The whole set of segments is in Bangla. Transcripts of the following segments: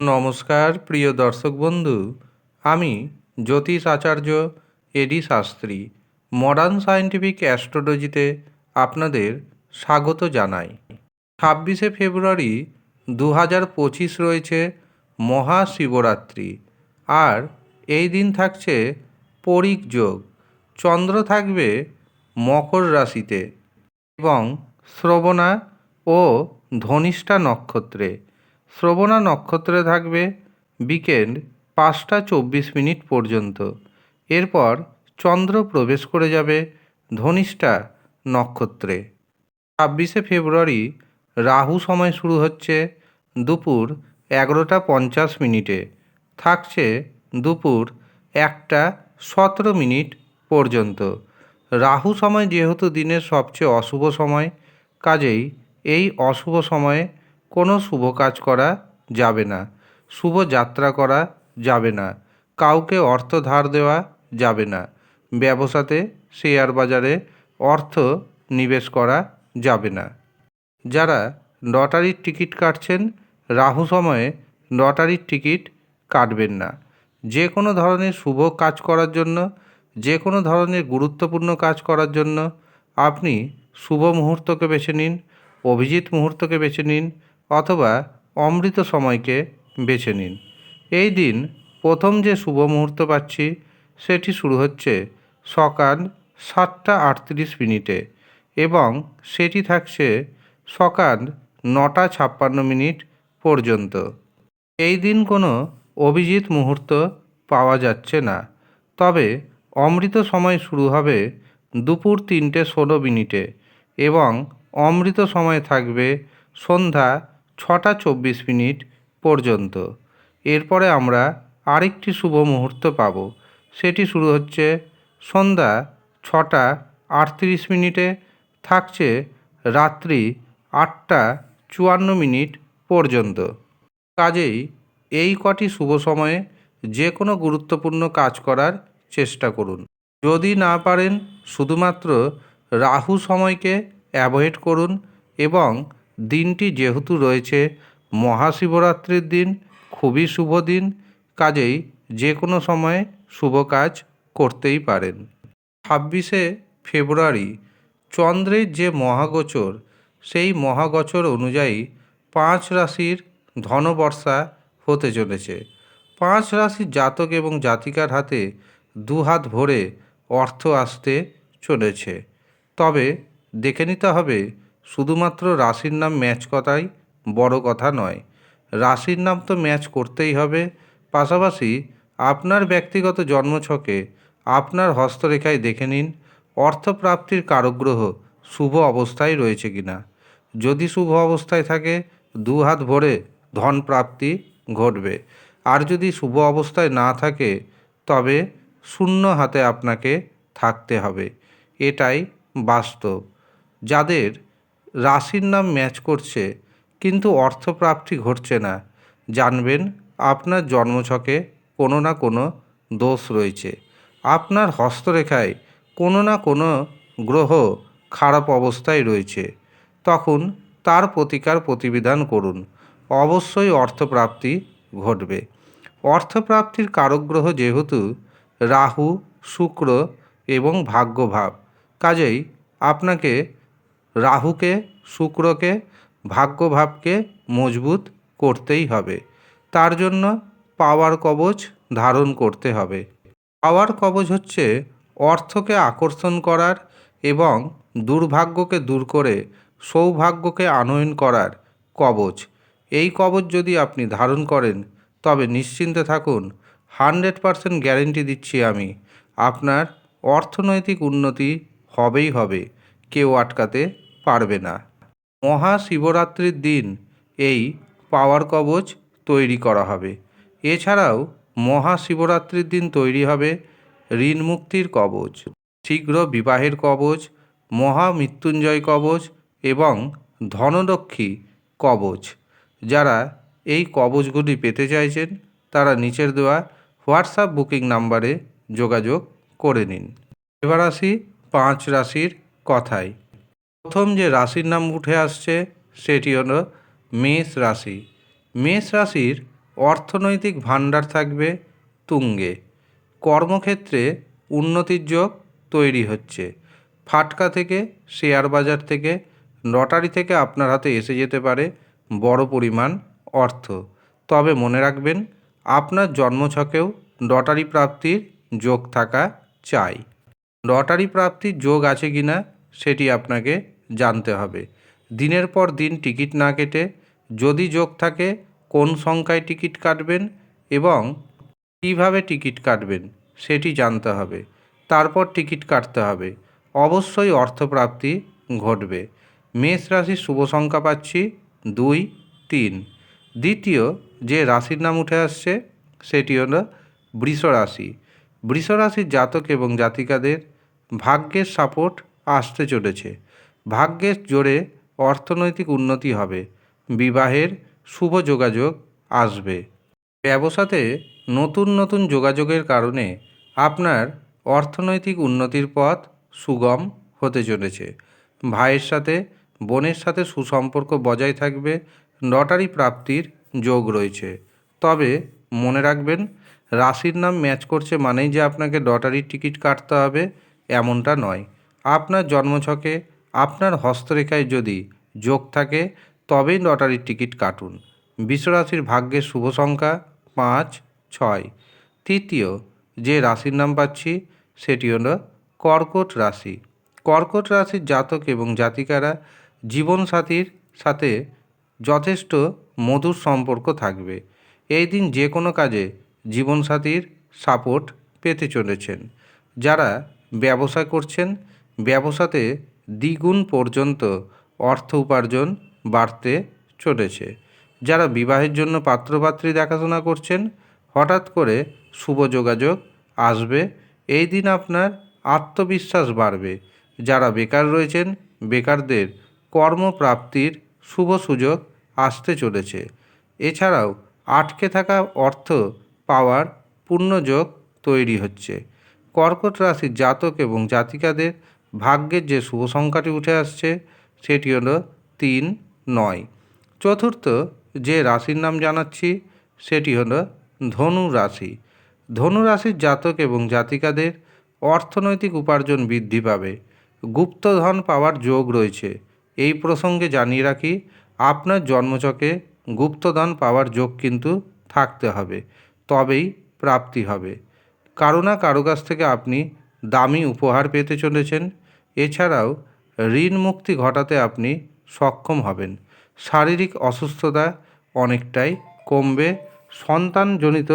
নমস্কার, প্রিয় দর্শক বন্ধু। আমি জ্যোতিষ আচার্য A D Shastri. Modern scientific অ্যাস্ট্রোলজিতে আপনাদের স্বাগত জানাই। ছাব্বিশে ফেব্রুয়ারি দু হাজার পঁচিশ রয়েছে মহাশিবরাত্রি। আর এই দিন থাকছে পরিক যোগ। চন্দ্র থাকবে মকর রাশিতে এবং শ্রবণা ও ধনিষ্ঠা নক্ষত্রে। শ্রবণা নক্ষত্রে থাকবে বিকেল পাঁচটা চব্বিশ মিনিট পর্যন্ত। এরপর চন্দ্র প্রবেশ করে যাবে ধনিষ্ঠা নক্ষত্রে। ছাব্বিশে ফেব্রুয়ারি রাহু সময় শুরু হচ্ছে দুপুর এগারোটা পঞ্চাশ মিনিটে। থাকছে দুপুর একটা সতেরো মিনিট পর্যন্ত। রাহু সময় যেহেতু দিনের সবচেয়ে অশুভ সময়, কাজেই এই অশুভ সময়ে কোনো শুভ কাজ করা যাবে না, শুভ যাত্রা করা যাবে না, কাউকে অর্থ ধার দেওয়া যাবে না, ব্যবসাতে শেয়ার বাজারে অর্থ নিবেশ করা যাবে না। যারা লটারির টিকিট কাটছেন, রাহু সময়ে লটারির টিকিট কাটবেন না। যে কোনো ধরনের শুভ কাজ করার জন্য, যে কোনো ধরনের গুরুত্বপূর্ণ কাজ করার জন্য আপনি শুভ মুহূর্তকে বেছে নিন, অভিজিৎ মুহূর্তকে বেছে নিন অথবা অমৃত সময়কে বেছে নিন। এই দিন প্রথম যে শুভ মুহূর্ত পাচ্ছি, সেটি শুরু হচ্ছে সকাল সাতটা আটত্রিশ মিনিটে এবং সেটি থাকছে সকাল নটা ছাপ্পান্ন মিনিট পর্যন্ত। এই দিন কোনো অভিজিৎ মুহূর্ত পাওয়া যাচ্ছে না। তবে অমৃত সময় শুরু হবে দুপুর তিনটে ষোলো মিনিটে এবং অমৃত সময় থাকবে সন্ধ্যা ছটা চব্বিশ মিনিট পর্যন্ত। এরপরে আমরা আরেকটি শুভ মুহূর্ত পাব। সেটি শুরু হচ্ছে সন্ধ্যা ছটা আটত্রিশ মিনিটে, থাকছে রাত্রি আটটা চুয়ান্ন মিনিট পর্যন্ত। কাজেই এই কটি শুভ সময়ে যে কোনো গুরুত্বপূর্ণ কাজ করার চেষ্টা করুন। যদি না পারেন, শুধুমাত্র রাহু সময়কে অ্যাভয়েড করুন এবং দিনটি যেহেতু রয়েছে মহাশিবরাত্রির দিন, খুবই শুভ দিন, কাজেই যে কোনো সময়ে শুভ কাজ করতেই পারেন। ছাব্বিশে ফেব্রুয়ারি, চন্দ্রের যে মহাগোচর, সেই মহাগোচর অনুযায়ী পাঁচ রাশির ধনবর্ষা হতে চলেছে। পাঁচ রাশির জাতক এবং জাতিকার হাতে দু হাত ভরে অর্থ আসতে চলেছে। তবে দেখে নিতে হবে শুধুমাত্র রাশির নাম ম্যাচ করাই বড় কথা নয়। রাশির নাম তো ম্যাচ করতেই হবে। পাশাপাশি আপনার ব্যক্তিগত জন্মছকে আপনার হস্তরেখায় দেখে নিন। অর্থপ্রাপ্তির কারগ্রহ শুভ অবস্থায় রয়েছে কিনা। যদি শুভ অবস্থায় থাকে, দু হাত ভরে ধন প্রাপ্তি ঘটবে। আর যদি শুভ অবস্থায় না থাকে, তবে শূন্য হাতে আপনাকে থাকতে হবে। এটাই বাস্তব। যাদের রাশির নাম ম্যাচ করছে, কিন্তু অর্থপ্রাপ্তি ঘটছে না। জানবেন, আপনার জন্মছকে কোনো না কোনো দোষ রয়েছে। আপনার হস্তরেখায় কোনো না কোনো গ্রহ খারাপ অবস্থায় রয়েছে। তখন তার প্রতিকার প্রতিবিধান করুন। অবশ্যই অর্থপ্রাপ্তি ঘটবে। অর্থপ্রাপ্তির কারকগ্রহ যেহেতু রাহু, শুক্র এবং ভাগ্যভাব, কাজেই আপনাকে রাহুকে, শুক্রকে, ভাগ্যভাবকে মজবুত করতেই হবে। তার জন্য পাওয়ার কবচ ধারণ করতে হবে। পাওয়ার কবচ হচ্ছে অর্থকে আকর্ষণ করার এবং দুর্ভাগ্যকে দূর করে সৌভাগ্যকে আনয়ন করার কবচ। এই কবচ যদি আপনি ধারণ করেন, তবে নিশ্চিন্তে থাকুন, হান্ড্রেড পারসেন্ট গ্যারেন্টি দিচ্ছি আমি, আপনার অর্থনৈতিক উন্নতি হবেই হবে। কেউ আটকাতে পারবে না। মহাশিবরাত্রির দিন এই পাওয়ার কবচ তৈরি করা হবে। এছাড়াও মহাশিবরাত্রির দিন তৈরি হবে ঋণ মুক্তির কবচ, শীঘ্র বিবাহের কবচ, মহামৃত্যুঞ্জয় কবচ এবং ধনলক্ষ্মী কবচ। যারা এই কবচগুলি পেতে চাইছেন, তারা নিচের দেওয়া হোয়াটসঅ্যাপ বুকিং নাম্বারে যোগাযোগ করে নিন। এবার আসি পাঁচ রাশির কথায়। প্রথম যে রাশির নাম উঠে আসছে সেটি হলো মেষ রাশি। মেষ রাশির অর্থনৈতিক ভাণ্ডার থাকবে তুঙ্গে। কর্মক্ষেত্রে উন্নতির যোগ তৈরি হচ্ছে। ফাটকা থেকে, শেয়ার বাজার থেকে, লটারি থেকে আপনার হাতে এসে যেতে পারে বড় পরিমাণ অর্থ। তবে মনে রাখবেন, আপনার জন্মছকেও লটারি প্রাপ্তির যোগ থাকা চাই। লটারি প্রাপ্তির যোগ আছে কি না সেটি আপনাকে জানতে হবে। দিনের পর দিন টিকিট না কেটে যদি যোগ থাকে, কোন সংখ্যায় টিকিট কাটবেন এবং কীভাবে টিকিট কাটবেন সেটি জানতে হবে। তারপর টিকিট কাটতে হবে। অবশ্যই অর্থপ্রাপ্তি ঘটবে। মেষ রাশির শুভ সংখ্যা পাচ্ছি দুই, তিন। দ্বিতীয় যে রাশির নাম উঠে আসছে, সেটি হল বৃষ রাশি বৃষ রাশির জাতক এবং জাতিকাদের ভাগ্যের সাপোর্ট আসতে চলেছে। ভাগ্যের জোরে অর্থনৈতিক উন্নতি হবে। বিবাহের শুভ যোগাযোগ আসবে। ব্যবসাতে নতুন নতুন যোগাযোগের কারণে আপনার অর্থনৈতিক উন্নতির পথ সুগম হতে চলেছে। ভাইয়ের সাথে, বোনের সাথে সুসম্পর্ক বজায় থাকবে, লটারি প্রাপ্তির যোগ রয়েছে। তবে মনে রাখবেন, রাশির নাম ম্যাচ করছে মানেই যে আপনাকে লটারির টিকিট কাটতে হবে, এমনটা নয়। আপনার জন্মছকে, আপনার হস্তরেখায় যদি যোগ থাকে, তবেই লটারির টিকিট কাটুন। বিশ্বরাশির ভাগ্যের শুভ সংখ্যা পাঁচ, ছয়। তৃতীয়, যে রাশির নাম পাচ্ছি, সেটি হলো কর্কট রাশি। কর্কট রাশির জাতক এবং জাতিকারা জীবনসাথীর সাথে যথেষ্ট মধুর সম্পর্ক থাকবে। এই দিন যে কোনো কাজে জীবনসাথীর সাপোর্ট পেতে চলেছেন। যারা ব্যবসা করছেন ব্যবসাতে দ্বিগুণ পর্যন্ত অর্থ উপার্জন বাড়তে চলেছে। যারা বিবাহের জন্য পাত্রপাত্রী দেখাশোনা করছেন, হঠাৎ করে শুভ যোগাযোগ আসবে, এই দিন আপনার আত্মবিশ্বাস বাড়বে। যারা বেকার রয়েছেন, বেকারদের কর্মপ্রাপ্তির শুভ সুযোগ আসতে চলেছে। এছাড়াও আটকে থাকা অর্থ পাওয়ার পূর্ণযোগ তৈরি হচ্ছে। কর্কট রাশির জাতক এবং জাতিকাদের ভাগ্যের যে শুভ সংখ্যাটি উঠে আসছে, সেটি হলো তিন, নয়। চতুর্থ যে রাশির নাম জানাচ্ছি, সেটি হলো ধনু রাশি। ধনু রাশির জাতক এবং জাতিকাদের অর্থনৈতিক উপার্জন বৃদ্ধি পাবে। গুপ্তধন পাওয়ার যোগ রয়েছে। এই প্রসঙ্গে জানিয়ে রাখি, আপনার জন্মচকে গুপ্তধন পাওয়ার যোগ কিন্তু থাকতে হবে, তবেই প্রাপ্তি হবে। কারও না কারও কাছ থেকে আপনি দামি উপহার পেতে চলেছেন এছাড়াও ঋণ মুক্তি ঘটাতে আপনি সক্ষম হবেন। শারীরিক অসুস্থতা অনেকটাই কমবে। সন্তানজনিত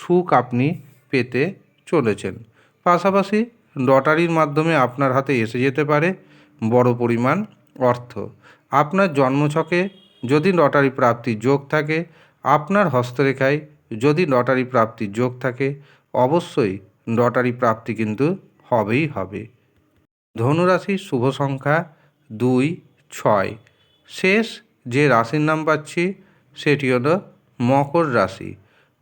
সুখ আপনি পেতে চলেছেন। পাশাপাশি লটারির মাধ্যমে আপনার হাতে এসে যেতে পারে বড় পরিমাণ অর্থ। আপনার জন্মছকে যদি লটারি প্রাপ্তির যোগ থাকে, আপনার হস্তরেখায় যদি লটারি প্রাপ্তির যোগ থাকে, অবশ্যই লটারি প্রাপ্তি কিন্তু হবেই হবে। ধনুরাশির শুভ সংখ্যা দুই, ছয়। শেষ যে রাশির নাম পাচ্ছি, সেটি হলো মকর রাশি।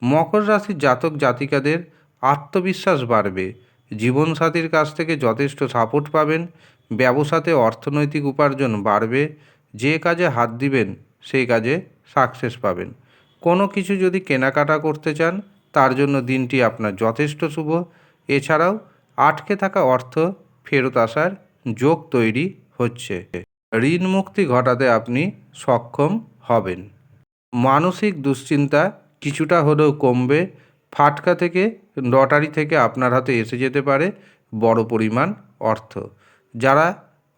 মকর রাশির জাতক জাতিকাদের আত্মবিশ্বাস বাড়বে। জীবনসাথীর কাছ থেকে যথেষ্ট সাপোর্ট পাবেন, ব্যবসাতে অর্থনৈতিক উপার্জন বাড়বে, যে কাজে হাত দিবেন, সেই কাজে সাকসেস পাবেন। কোনো কিছু যদি কেনাকাটা করতে চান, তার জন্য দিনটি আপনার যথেষ্ট শুভ। এছাড়াও আটকে থাকা অর্থ ফেরত আসার যোগ তৈরি হচ্ছে। ঋণ মুক্তি ঘটাতে আপনি সক্ষম হবেন। মানসিক দুশ্চিন্তা কিছুটা হলেও কমবে। ফাটকা থেকে, লটারি থেকে আপনার হাতে এসে যেতে পারে বড় পরিমাণ অর্থ। যারা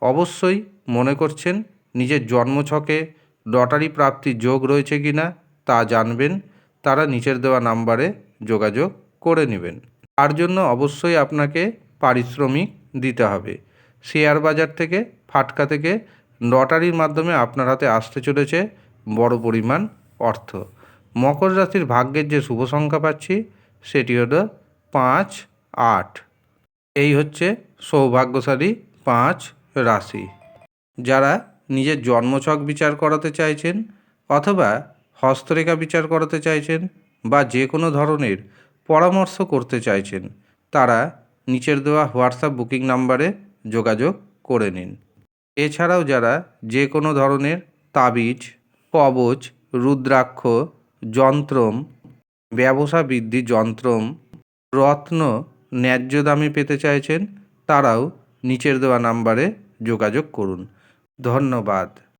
অবশ্যই মনে করছেন নিজের জন্মছকে লটারি প্রাপ্তির যোগ রয়েছে কি না তা জানবেন, তারা নিচের দেওয়া নাম্বারে যোগাযোগ করে নেবেন। তার জন্য অবশ্যই আপনাকে পারিশ্রমিক দিতে হবে। শেয়ার বাজার থেকে, ফাটকা থেকে লটারির মাধ্যমে আপনার হাতে আসতে চলেছে বড় পরিমাণ অর্থ। মকর রাশির ভাগ্যের যে শুভ সংখ্যা পাচ্ছি, সেটি হলো পাঁচ, আট। এই হচ্ছে সৌভাগ্যশালী পাঁচ রাশি। যারা নিজের জন্মছক বিচার করাতে চাইছেন অথবা হস্তরেখা বিচার করাতে চাইছেন বা যে কোনো ধরনের পরামর্শ করতে চাইছেন, তারা নিচের দেওয়া হোয়াটসঅ্যাপ বুকিং নাম্বারে যোগাযোগ করে নিন। এছাড়াও যারা যে কোনো ধরনের তাবিজ, কবচ, রুদ্রাক্ষ, যন্ত্রম, ব্যবসা বৃদ্ধি যন্ত্রম, রত্ন ন্যায্য দামে পেতে চাইছেন, তারাও নিচের দেওয়া নাম্বারে যোগাযোগ করুন। ধন্যবাদ।